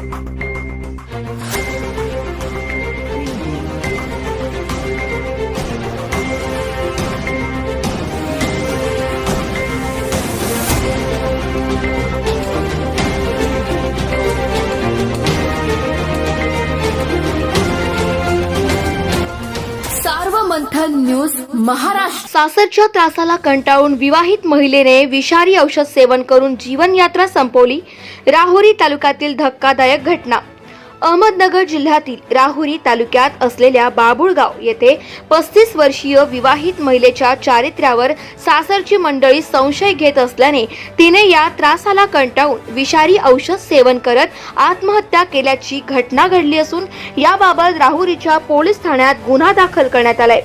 Thank you. Manthan news Maharashtra. सासरच्या त्रासाला कंटाळून विवाहित महिलेने विषारी औषध सेवन करून जीवनयात्रा संपवली. राहुरी तालुक्यातील धक्कादायक घटना. अहमदनगर जिल्ह्यातील राहुरी तालुक्यात असलेल्या बाबुळगाव येथे पस्तीस वर्षीय विवाहित महिलेच्या चारित्र्यावर सासरची मंडळी संशय घेत असल्याने तिने या त्रासाला कंटाळून विषारी औषध सेवन करत आत्महत्या केल्याची घटना घडली असून याबाबत राहुरीच्या पोलीस ठाण्यात गुन्हा दाखल करण्यात आलाय.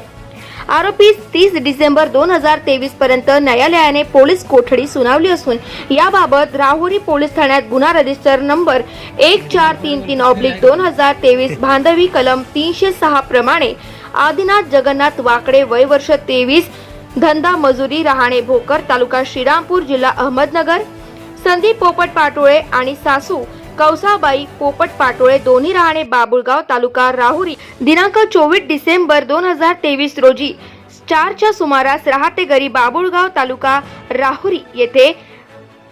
आरोपी तीस डिसेंबर दोन हजार तेवीस पर्यंत न्यायालयाने पोलीस कोठडी सुनावली असून याबाबत राहुरी पोलीस ठाण्यात गुन्हा रजिस्टर नंबर एक चार तीन तीन ऑब्लिक दोन हजार तेवीस बांधवी कलम तीनशे सहा प्रमाणे आदिनाथ जगन्नाथ वाकडे वय वर्ष तेवीस धंदा मजुरी राहणे भोकर तालुका श्रीरामपूर जिल्हा अहमदनगर संदीप पोपट पाटोळे आणि सासू कौसाबाई पोपट पाटोळे दोन्ही राहणे बाबुळगाव तालुका राहुरी. दिनांक चोवीस डिसेंबर दोन हजार तेवीस रोजी चारच्या सुमारास राहते घरी बाबुळगाव तालुका राहुरी येथे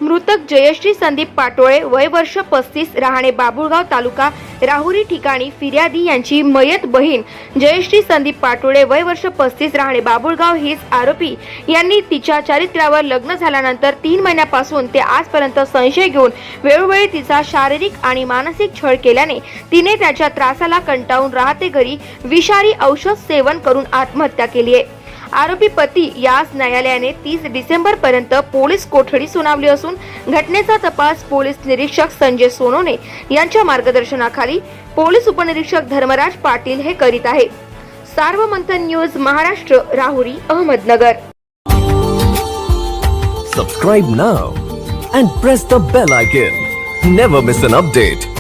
मृतक जयश्री संदीप पाटोळे वय वर्ष पस्तीस राहणे बाबुळगाव तालुका राहुरी ठिकाणी फिर्यादी यांची मयत बहीण जयश्री संदीप पाटोळे वय वर्ष पस्तीस राहणे बाबुळगाव हीच आरोपी. यांनी तिच्या चारित्र्यावर लग्न झाल्यानंतर तीन महिन्यापासून ते आजपर्यंत संशय घेऊन वेळोवेळी तिचा शारीरिक आणि मानसिक छळ केल्याने तिने त्याच्या त्रासाला कंटाळून राहते घरी विषारी औषध सेवन करून आत्महत्या केली आहे. आरोपी पती यास न्यायालयाने तीस डिसेंबर पर्यंत पोलीस कोठडी सुनावली असून घटनेचा तपास पोलीस निरीक्षक संजय सोनोने यांच्या मार्गदर्शनाखाली पोलीस उपनिरीक्षक धर्मराज पाटील हे करीत आहे. Sarvmanthan news Maharashtra Rahuri Ahmednagar. Subscribe now and press the bell icon never miss an update